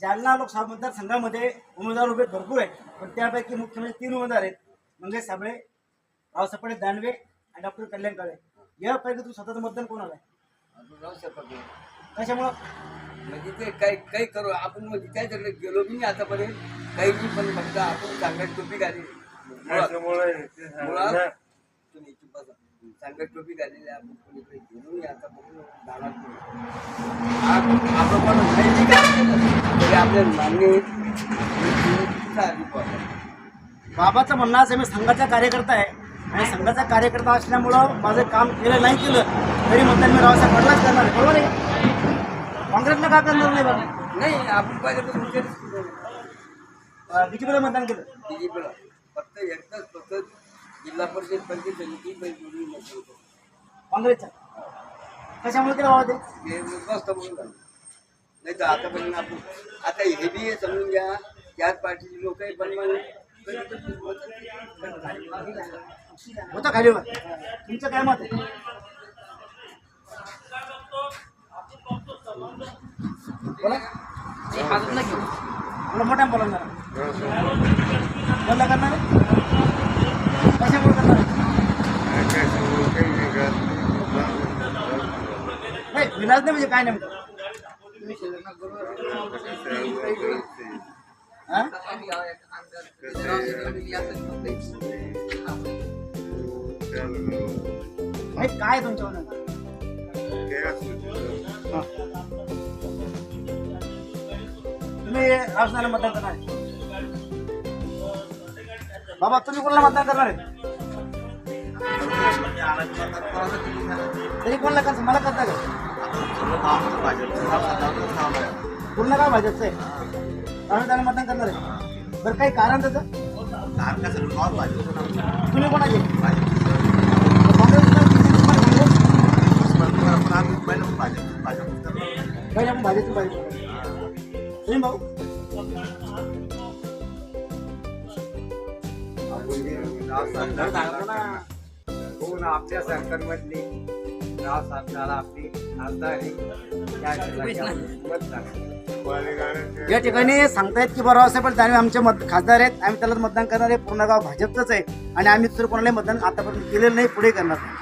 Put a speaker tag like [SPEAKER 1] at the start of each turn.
[SPEAKER 1] जालना लोकसभा मतदारसंघामध्ये उमेदवार उभे भरपूर आहेत पण त्यापैकी मुख्य म्हणजे तीन उमेदवार आहेत. मंगेश साबळे रावसाहेब पाटील दानवे आणि डॉक्टर कल्याण काळे. यापैकी तू स्वतःचं मतदान कोणाला आहे. कशामुळं?
[SPEAKER 2] म्हणजे ते काही काही करू आपण म्हणजे त्याच्याकडे गेलो बी नाही आतापर्यंत काही बी पण फक्त आपण चांगल्या टोपी मुळात मुळात तुम्ही चांगल्या टोपी घालेली आपण कोणीकडे गेलो नाही आता बघून आपण तरी मान्य.
[SPEAKER 1] बाबाचं म्हणणं असं मी संघाचा कार्यकर्ता आहे आणि संघाचा कार्यकर्ता असल्यामुळं माझं काम केलं नाही केलं तरी मतदान मी रावसाहेब पाटलाच करणार बरोबर आहे काँग्रेसला का करणार नाही बरं
[SPEAKER 2] नाही आपण तेच केलं.
[SPEAKER 1] बीजेपीला मतदान केलं
[SPEAKER 2] BJP ला. फक्त एकदाच फक्त जिल्हा परिषद पंचायत समिती.
[SPEAKER 1] काँग्रेसचा कशामुळे ते?
[SPEAKER 2] हे मस्त म्हणून झालं. नाही तर आतापर्यंत आपण आता हे बी हे समजून घ्या त्याच पार्टीचे लोक आहे पण मग
[SPEAKER 1] होतं खाली वर तुमचं काय मत आहे? बोला. बोला मोठ्या बोला जरा. बंद करणार आहे? कशामुळे करणार आहे? नाही विलास नाही म्हणजे काय नाही काय तुमच्या तुम्ही राजनाला मतदान करणार आहे? बाबा तुम्ही कोणाला मतदान करणार आहे? तरी कोणाला करता मला करता का? पूर्ण काय भाजपचं आहे? आम्ही त्याला मतदान करणार आहे. बरं काही कारण त्याचं? तुम्ही कोणाचे? काँग्रेस? पहिले आपण भाजपची पाहिजे तुम्ही भाऊ?
[SPEAKER 3] कोण आपल्या सरकारमधली राव साधणारा आपली
[SPEAKER 1] या ठिकाणी सांगतायत की बरं रावसाहेब दानवे आमचे मत खासदार आहेत. आम्ही त्याला मतदान करणार आहे पूर्ण गाव भाजपचंच आहे. आणि आम्ही दुसरं कोणालाही मतदान आतापर्यंत केलेलं नाही पुढे करणार नाही.